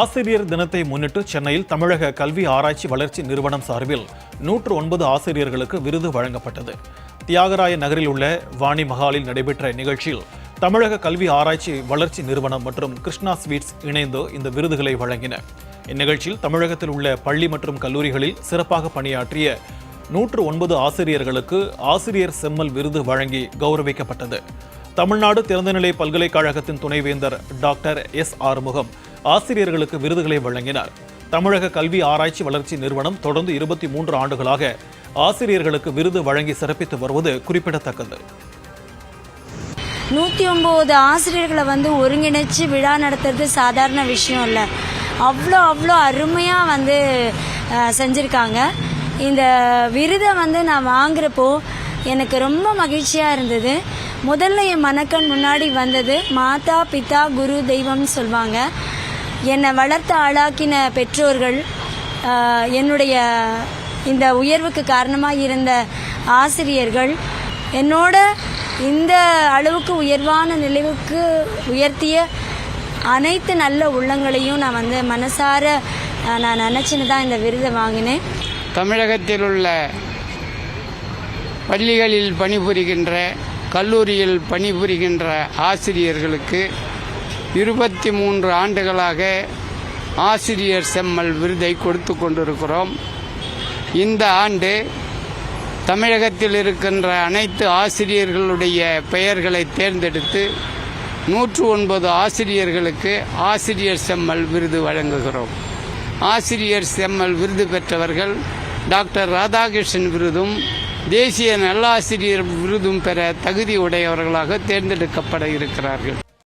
ஆசிரியர் தினத்தை முன்னிட்டு சென்னையில் தமிழக கல்வி ஆராய்ச்சி வளர்ச்சி நிறுவனம் சார்பில் நூற்று ஒன்பது ஆசிரியர்களுக்கு விருது வழங்கப்பட்டது. தியாகராய நகரில் உள்ள வாணி மஹாலில் நடைபெற்ற நிகழ்ச்சியில் தமிழக கல்வி ஆராய்ச்சி வளர்ச்சி நிறுவனம் மற்றும் கிருஷ்ணா ஸ்வீட்ஸ் இணைந்து இந்த விருதுகளை வழங்கின. இந்நிகழ்ச்சியில் தமிழகத்தில் உள்ள பள்ளி மற்றும் கல்லூரிகளில் சிறப்பாக பணியாற்றிய நூற்று ஒன்பது ஆசிரியர்களுக்கு ஆசிரியர் செம்மல் விருது வழங்கி கௌரவிக்கப்பட்டது. தமிழ்நாடு திறந்தநிலை பல்கலைக்கழகத்தின் துணைவேந்தர் டாக்டர் எஸ் ஆறுமுகம் ஆசிரியர்களுக்கு விருதுகளை வழங்கினார். தமிழக கல்வி ஆராய்ச்சி வளர்ச்சி நிறுவனம் தொடர்ந்து இருபத்தி மூன்று ஆண்டுகளாக ஆசிரியர்களுக்கு விருது வழங்கி சிறப்பித்து வருவது குறிப்பிடத்தக்கது. நூற்றி ஒம்பது ஆசிரியர்களை வந்து ஒருங்கிணைச்சு விழா நடத்துறது சாதாரண விஷயம் இல்லை. அவ்வளோ அவ்வளோ அருமையாக வந்து செஞ்சுருக்காங்க. இந்த விருதை வந்து நான் வாங்குறப்போ எனக்கு ரொம்ப மகிழ்ச்சியாக இருந்தது. முதல்ல என் மனக்கண் முன்னாடி வந்தது மாதா பிதா குரு தெய்வம்னு சொல்லுவாங்க என்னை வளர்த்து ஆளாக்கின பெற்றோர்கள் என்னுடைய இந்த உயர்வுக்கு காரணமாக இருந்த ஆசிரியர்கள் என்னோட இந்த அளவுக்கு உயர்வான நிலைவுக்கு உயர்த்திய அனைத்து நல்ல உள்ளங்களையும் நான் வந்து மனசார நான் நினச்சின்னு தான் இந்த விருதை வாங்கினேன். தமிழகத்தில் உள்ள பள்ளிகளில் பணிபுரிகின்ற கல்லூரியில் பணிபுரிகின்ற ஆசிரியர்களுக்கு இருபத்தி மூன்று ஆண்டுகளாக ஆசிரியர் செம்மல் விருதை கொடுத்து கொண்டிருக்கிறோம். இந்த ஆண்டு தமிழகத்தில் இருக்கின்ற அனைத்து ஆசிரியர்களுடைய பெயர்களை தேர்ந்தெடுத்து நூற்று ஒன்பது ஆசிரியர்களுக்கு ஆசிரியர் செம்மல் விருது வழங்குகிறோம். ஆசிரியர் செம்மல் விருது பெற்றவர்கள் டாக்டர் ராதாகிருஷ்ணன் விருதும் தேசிய நல்லாசிரியர் விருதும் பெற தகுதி உடையவர்களாக தேர்ந்தெடுக்கப்பட இருக்கிறார்கள்.